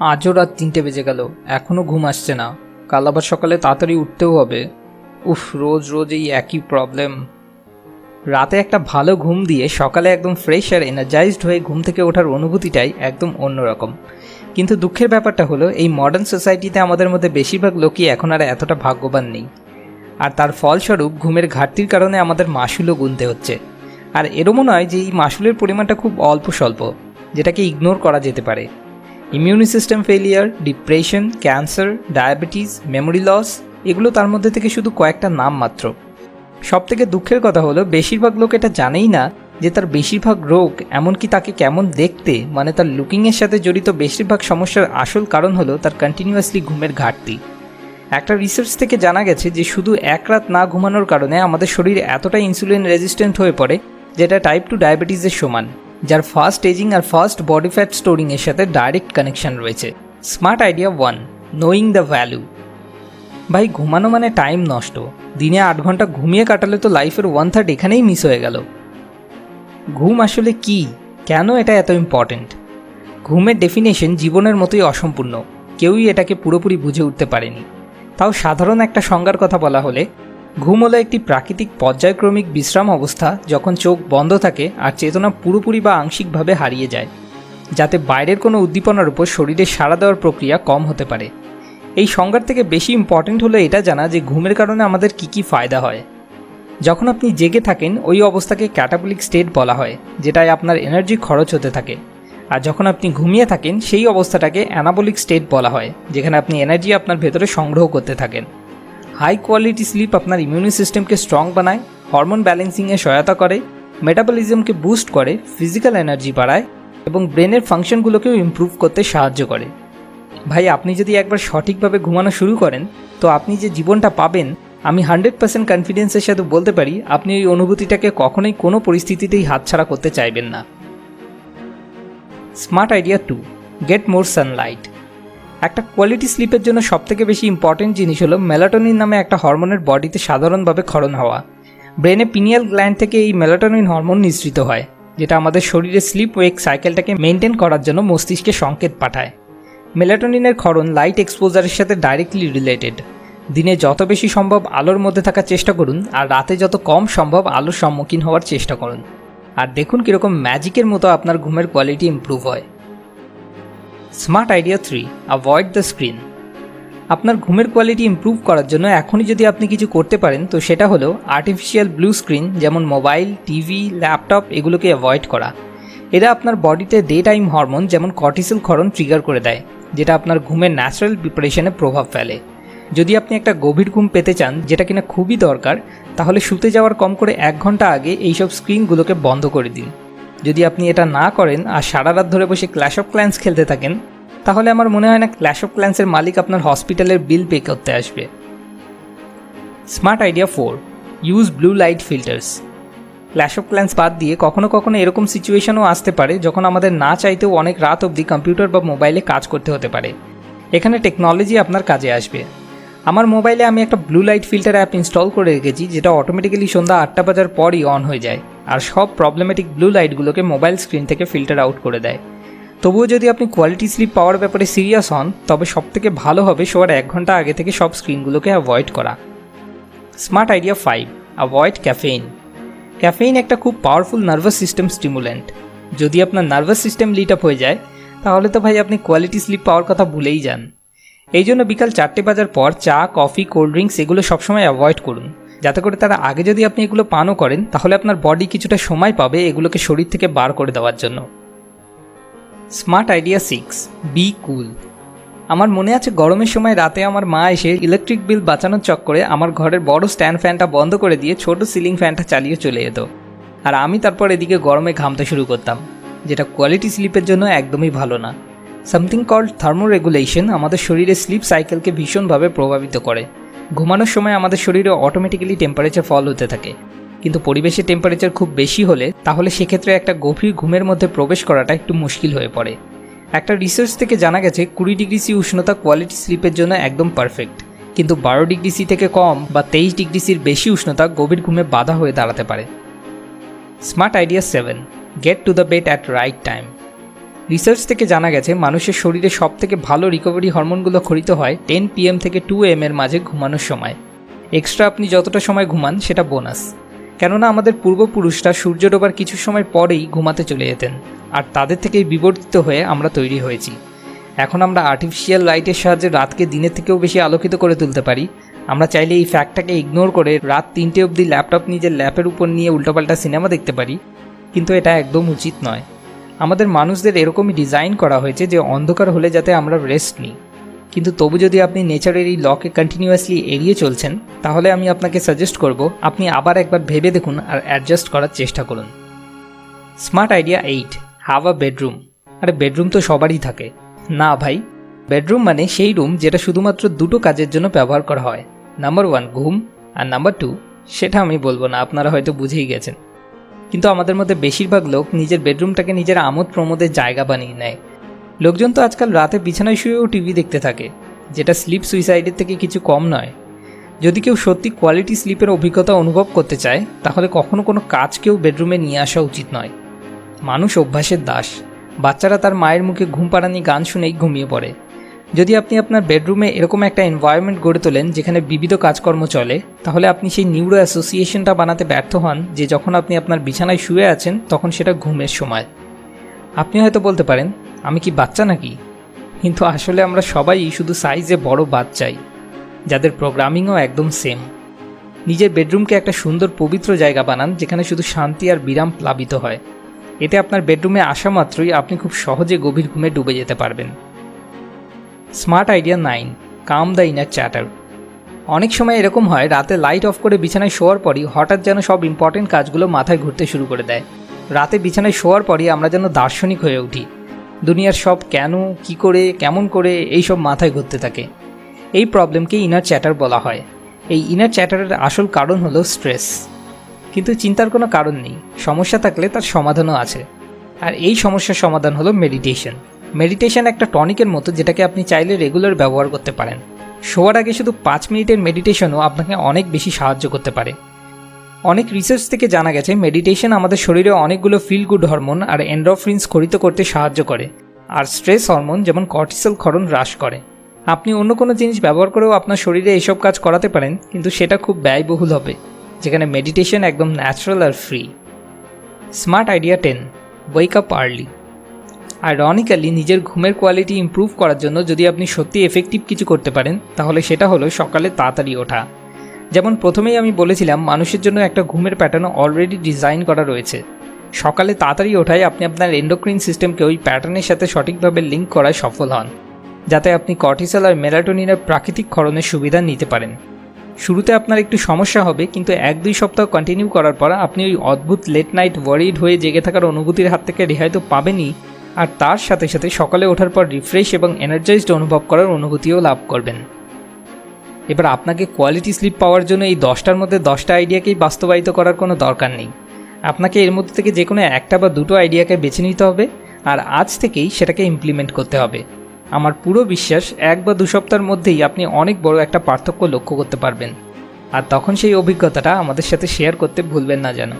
আজও রাত তিনটে বেজে গেল এখনও ঘুম আসছে না। কাল আবার সকালে তাড়াতাড়ি উঠতেও হবে। উফ, রোজ রোজ এই একই প্রবলেম রাতে একটা ভালো ঘুম দিয়ে সকালে একদম ফ্রেশ আর এনার্জাইজড হয়ে ঘুম থেকে ওঠার অনুভূতিটাই একদম অন্যরকম। কিন্তু দুঃখের ব্যাপারটা হলো, এই মডার্ন সোসাইটিতে আমাদের মধ্যে বেশিরভাগ লোকই এখন আর এতটা ভাগ্যবান নেই। আর তার ফলস্বরূপ ঘুমের ঘাটতির কারণে আমাদের মাসুলও গুনতে হচ্ছে। আর এরমও নয় যে এই মাসুলের পরিমাণটা খুব অল্প স্বল্প যেটাকে ইগনোর করা যেতে পারে। Immune system failure depression cancer diabetes memory loss এগুলো তার মধ্যে থেকে শুধু কয়েকটা নাম মাত্র। সব থেকে দুঃখের কথা হলো, বেশিরভাগ লোক এটা জানেই না যে তার বেশিরভাগ রোগ এমনকি তাকে কেমন দেখতে মানে তার লুকিংয়ের সাথে জড়িত বেশিরভাগ সমস্যার আসল কারণ হলো তার কন্টিনিউয়াসলি ঘুমের ঘাটতি। একটা রিসার্চ থেকে জানা গেছে যে শুধু এক রাত না ঘুমানোর কারণে আমাদের শরীর এতটা ইনসুলিন রেজিস্ট্যান্ট হয়ে পড়ে, যেটা টাইপ টু ডায়াবেটিসের সমান। যার ফাস্ট এজিং আর ফাস্ট বডি ফ্যাট স্টোরিংয়ের সাথে ডাইরেক্ট কানেকশন রয়েছে। Smart idea one knowing the value ভাই, ঘুমানো মানে টাইম নষ্ট। দিনে আট ঘণ্টা ঘুমিয়ে কাটালে তো লাইফের ওয়ান থার্ড এখানেই মিস হয়ে গেল। ঘুম আসলে কি? কেন এটা এত ইম্পর্ট্যান্ট ঘুমের ডেফিনেশন জীবনের মতোই অসম্পূর্ণ। কেউই এটাকে পুরোপুরি বুঝে উঠতে পারেনি। তাও সাধারণ একটা সংজ্ঞার কথা বলা হলে ঘুম হলো একটি প্রাকৃতিক পর্যায়ক্রমিক বিশ্রাম অবস্থা যখন চোখ বন্ধ থাকে আর চেতনা পুরোপুরি বা আংশিকভাবে হারিয়ে যায়, যাতে বাইরের কোনো উদ্দীপনার উপর শরীরে সাড়া দেওয়ার প্রক্রিয়া কম হতে পারে। এই সংজ্ঞার থেকে বেশি ইম্পর্টেন্ট হলো এটা জানা যে ঘুমের কারণে আমাদের কি কি ফায়দা হয়। যখন আপনি জেগে থাকেন, ওই অবস্থাকে ক্যাটাবলিক স্টেট বলা হয়, যেটায় আপনার এনার্জি খরচ হতে থাকে। আর যখন আপনি ঘুমিয়ে থাকেন, সেই অবস্থাটাকে অ্যানাবলিক স্টেট বলা হয়, যেখানে আপনি এনার্জি আপনার ভেতরে সংগ্রহ করতে থাকেন। হাই কোয়ালিটি স্লিপ আপনার ইমিউনি সিস্টেমকে স্ট্রং বানায় হরমোন ব্যালেন্সিংয়ে সহায়তা করে মেটাবলিজমকে বুস্ট করে ফিজিক্যাল এনার্জি বাড়ায় এবং ব্রেনের ফাংশনগুলোকেও ইমপ্রুভ করতে সাহায্য করে। ভাই, আপনি যদি একবার সঠিকভাবে ঘুমানো শুরু করেন, তো আপনি যে জীবনটা পাবেন, আমি হান্ড্রেড পার্সেন্ট কনফিডেন্সের সাথে বলতে পারি, আপনি ওই অনুভূতিটাকে কখনোই কোনো পরিস্থিতিতেই হাতছাড়া করতে চাইবেন না। Smart idea two get more sunlight একটা কোয়ালিটি স্লিপের জন্য সবথেকে বেশি ইম্পর্টেন্ট জিনিস হলো মেলাটোনিন নামে একটা হরমোনের বডিতে সাধারণভাবে ক্ষরণ হওয়া। ব্রেনে পিনিয়াল গ্ল্যান্ড থেকে এই মেলাটোনিন হরমোন নিঃসৃত হয়, যেটা আমাদের শরীরে স্লিপ ওয়েক সাইকেলটাকে মেনটেন করার জন্য মস্তিষ্কে সংকেত পাঠায়। মেলাটোনিনের ক্ষরণ লাইট এক্সপোজারের সাথে ডাইরেক্টলি রিলেটেড দিনে যত বেশি সম্ভব আলোর মধ্যে থাকার চেষ্টা করুন, আর রাতে যত কম সম্ভব আলোর সম্মুখীন হওয়ার চেষ্টা করুন। আর দেখুন কীরকম ম্যাজিকের মতো আপনার ঘুমের কোয়ালিটি ইম্প্রুভ হয়। Smart idea three avoid the screen আপনার ঘুমের কোয়ালিটি ইম্প্রুভ করার জন্য এখনই যদি আপনি কিছু করতে পারেন, তো সেটা হলো আর্টিফিশিয়াল ব্লু স্ক্রিন যেমন মোবাইল টিভি ল্যাপটপ এগুলোকে অ্যাভয়েড করা। এরা আপনার বডিতে ডে টাইম হরমোন যেমন কর্টিসেল ক্ষরণ ট্রিগার করে দেয়, যেটা আপনার ঘুমের ন্যাচারাল প্রিপারেশনে প্রভাব ফেলে। যদি আপনি একটা গভীর ঘুম পেতে চান, যেটা কিনা খুবই দরকার, তাহলে শুতে যাওয়ার কম করে এক ঘণ্টা আগে এইসব স্ক্রিনগুলোকে বন্ধ করে দিন। যদি আপনি এটা না করেন আর সারা রাত ধরে বসে ক্ল্যাশ অফ ক্ল্যান্স খেলতে থাকেন, তাহলে আমার মনে হয় না ক্ল্যাশ অফ ক্ল্যান্সের মালিক আপনার হসপিটালের বিল পে করতে আসবে। Smart idea four use blue light filters Clash of Clans বাদ দিয়ে কখনো কখনো এরকম সিচুয়েশনও আসতে পারে যখন আমাদের না চাইতেও অনেক রাত অবধি কম্পিউটার বা মোবাইলে কাজ করতে হতে পারে। এখানে টেকনোলজি আপনার কাজে আসবে। আমার মোবাইলে আমি একটা blue light filter app install করে রেখেছি, যেটা অটোমেটিক্যালি সন্ধ্যা আটটা বাজার পরই অন হয়ে যায়। আর সব প্রবলেমেটিক ব্লু লাইটগুলোকে মোবাইল স্ক্রিন থেকে ফিল্টার আউট করে দেয়। তবুও যদি আপনি কোয়ালিটি স্লিপ পাওয়ার ব্যাপারে সিরিয়াস হন, তবে সবথেকে ভালো হবে শোয়ার এক ঘণ্টা আগে থেকে সব স্ক্রিনগুলোকে অ্যাভয়েড করা। Smart idea five avoid caffeine caffeine একটা খুব পাওয়ারফুল নার্ভাস সিস্টেম স্টিমুলেন্ট যদি আপনার নার্ভাস সিস্টেম লিট আপ হয়ে যায়, তাহলে তো ভাই আপনি কোয়ালিটি স্লিপ পাওয়ার কথা ভুলেই যান। এই জন্য বিকাল চারটে বাজার পর চা, কফি, কোল্ড ড্রিঙ্কস এগুলো সবসময় অ্যাভয়েড করুন। যাতে করে তারা আগে যদি আপনি এগুলো পানও করেন, তাহলে আপনার বডি কিছুটা সময় পাবে এগুলোকে শরীর থেকে বার করে দেওয়ার জন্য। Smart idea six be cool আমার মনে আছে গরমের সময় রাতে আমার মা এসে ইলেকট্রিক বিল বাঁচানোর চক্করে আমার ঘরের বড় স্ট্যান্ড ফ্যানটা বন্ধ করে দিয়ে ছোট সিলিং ফ্যানটা চালিয়ে চলে যেত। আর আমি তারপর এদিকে গরমে ঘামতে শুরু করতাম, যেটা কোয়ালিটি স্লিপের জন্য একদমই ভালো না। সামথিং কল্ড থার্মোরেগুলেশন আমাদের শরীরে স্লিপ সাইকেলকে ভীষণভাবে প্রভাবিত করে। ঘুমানোর সময় আমাদের শরীরে অটোমেটিক্যালি টেম্পারেচার ফল হতে থাকে। কিন্তু পরিবেশের টেম্পারেচার খুব বেশি হলে তাহলে সেক্ষেত্রে একটা গভীর ঘুমের মধ্যে প্রবেশ করাটা একটু মুশকিল হয়ে পড়ে। একটা রিসার্চ থেকে জানা গেছে, কুড়ি ডিগ্রি সি উষ্ণতা কোয়ালিটি স্লিপের জন্য একদম পারফেক্ট কিন্তু বারো ডিগ্রি সি থেকে কম বা তেইশ ডিগ্রি সির বেশি উষ্ণতা গভীর ঘুমে বাধা হয়ে দাঁড়াতে পারে। Smart idea seven get to the bed at right time research থেকে জানা গেছে, মানুষের শরীরে সব থেকে ভালো রিকভারি হরমোনগুলো খরিত হয় টেন পিএম থেকে টু এম এর মাঝে ঘুমানোর সময়। এক্সট্রা আপনি যতটা সময় ঘুমান, সেটা বোনাস কেননা আমাদের পূর্বপুরুষরা সূর্য ডোবার কিছু সময় পরেই ঘুমাতে চলে যেতেন, আর তাদের থেকেই বিবর্তিত হয়ে আমরা তৈরি হয়েছি। এখন আমরা আর্টিফিশিয়াল লাইটের সাহায্যে রাতকে দিনের থেকেও বেশি আলোকিত করে তুলতে পারি। আমরা চাইলে এই ফ্যাক্টটাকে ইগনোর করে রাত তিনটে অবধি ল্যাপটপ নিজের ল্যাপের উপর নিয়ে উল্টোপাল্টা সিনেমা দেখতে পারি। কিন্তু এটা একদম উচিত নয়। আমাদের মানুষদের এরকমই ডিজাইন করা হয়েছে যে অন্ধকার হলে যাতে আমরা রেস্ট নিই। কিন্তু তবু যদি আপনি নেচারের এই লকে কন্টিনিউয়াসলি এড়িয়ে চলছেন, তাহলে আমি আপনাকে সাজেস্ট করব, আপনি আবার একবার ভেবে দেখুন আর অ্যাডজাস্ট করার চেষ্টা করুন। Smart idea eight have a bedroom আরে বেডরুম তো সবারই থাকে। না ভাই বেডরুম মানে সেই রুম যেটা শুধুমাত্র দুটো কাজের জন্য ব্যবহার করা হয়। নাম্বার ওয়ান ঘুম। আর নাম্বার টু সেটা আমি বলব না, আপনারা হয়তো বুঝেই গেছেন। কিন্তু আমাদের মধ্যে বেশিরভাগ লোক নিজের বেডরুমটাকে নিজের আমোদ প্রমোদের জায়গা বানিয়ে নেয়। লোকজন তো আজকাল রাতে বিছানায় শুয়েও টিভি দেখতে থাকে, যেটা স্লিপ সুইসাইডের থেকে কিছু কম নয়। যদি কেউ সত্যি কোয়ালিটি স্লিপের অভিজ্ঞতা অনুভব করতে চায়, তাহলে কখনো কোনো কাজকেও বেডরুমে নিয়ে আসা উচিত নয়। মানুষ অভ্যাসের দাস। বাচ্চারা তার মায়ের মুখে ঘুম পাড়ানি গান শুনেই ঘুমিয়ে পড়ে। যদি আপনি আপনার বেডরুমে এরকম একটা এনভায়রনমেন্ট গড়ে তোলেন যেখানে বিবিধ কাজকর্ম চলে, তাহলে আপনি সেই নিউরো অ্যাসোসিয়েশনটা বানাতে ব্যর্থ হন যে যখন আপনি আপনার বিছানায় শুয়ে আছেন, তখন সেটা ঘুমের সময়। আপনি হয়তো বলতে পারেন, আমি কি বাচ্চা নাকি? কিন্তু আসলে আমরা সবাই শুধু সাইজে বড় বাচ্চাই, যাদের প্রোগ্রামিংও একদম সেম নিজের বেডরুমকে একটা সুন্দর পবিত্র জায়গা বানান যেখানে শুধু শান্তি আর বিরাম প্লাবিত হয়। এতে আপনার বেডরুমে আসা মাত্রই আপনি খুব সহজে গভীর ঘুমে ডুবে যেতে পারবেন। Smart idea nine calm the inner chatter অনেক সময় এরকম হয়, রাতে লাইট অফ করে বিছানায় শোয়ার পরই হঠাৎ যেন সব ইম্পর্টেন্ট কাজগুলো মাথায় ঘুরতে শুরু করে দেয়। রাতে বিছানায় শোয়ার পরই আমরা যেন দার্শনিক হয়ে উঠি। দুনিয়ার সব কেন, কি করে, কেমন করে এই সব মাথায় ঘুরতে থাকে। এই প্রবলেমকে ইনার চ্যাটার বলা হয়। এই ইনার চ্যাটারের আসল কারণ হলো স্ট্রেস কিন্তু চিন্তার কোনো কারণ নেই। সমস্যা থাকলে তার সমাধানও আছে। আর এই সমস্যার সমাধান হলো মেডিটেশন মেডিটেশন একটা টনিকের মতো যেটাকে আপনি চাইলে রেগুলার ব্যবহার করতে পারেন। শোয়ার আগে শুধু পাঁচ মিনিটের মেডিটেশনও আপনাকে অনেক বেশি সাহায্য করতে পারে। অনেক রিসার্চ থেকে জানা গেছে মেডিটেশন আমাদের শরীরে অনেকগুলো ফিল গুড হরমোন আর এন্ডোফ্রিন্স খরিত করতে সাহায্য করে, আর স্ট্রেস হরমোন যেমন কর্টিসল ক্ষরণ হ্রাস করে। আপনি অন্য কোনো জিনিস ব্যবহার করেও আপনার শরীরে এসব কাজ করাতে পারেন, কিন্তু সেটা খুব ব্যয়বহুল হবে, যেখানে মেডিটেশন একদম ন্যাচারাল আর free smart idea ten wake up early ironically নিজের ঘুমের কোয়ালিটি ইমপ্রুভ করার জন্য যদি আপনি সত্যি এফেক্টিভ কিছু করতে পারেন, তাহলে সেটা হলো সকালে তাড়াতাড়ি ওঠা। যেমন প্রথমেই আমি বলেছিলাম, মানুষের জন্য একটা ঘুমের প্যাটার্ন অলরেডি ডিজাইন করা রয়েছে। সকালে তাড়াতাড়ি ওঠায় আপনি আপনার এন্ডোক্রিন সিস্টেমকে ওই প্যাটার্নের সাথে সঠিকভাবে লিঙ্ক করায় সফল হন, যাতে আপনি কর্টিসল আর মেলাটোনিনের প্রাকৃতিক ক্ষরণের সুবিধা নিতে পারেন। শুরুতে আপনার একটু সমস্যা হবে, কিন্তু এক দুই সপ্তাহ কন্টিনিউ করার পর আপনি ওই অদ্ভুত লেট নাইট ওয়ারিড হয়ে জেগে থাকার অনুভূতির হাত থেকে রেহাই তো পাবেনই। আর তার সাথে সাথে সকালে ওঠার পর রিফ্রেশ এবং এনার্জাইজড অনুভব করার অনুভূতিও লাভ করবেন। এবার আপনাকে কোয়ালিটি স্লিপ পাওয়ার জন্য এই দশটার মধ্যে দশটা আইডিয়াকেই বাস্তবায়িত করার কোনো দরকার নেই। আপনাকে এর মধ্যে থেকে যে কোনো একটা বা দুটো আইডিয়াকে বেছে নিতে হবে আর আজ থেকেই সেটাকে ইমপ্লিমেন্ট করতে হবে। আমার পুরো বিশ্বাস, এক বা দু সপ্তাহের মধ্যেই আপনি অনেক বড় একটা পার্থক্য লক্ষ্য করতে পারবেন। আর তখন সেই অভিজ্ঞতাটা আমাদের সাথে শেয়ার করতে ভুলবেন না যেন।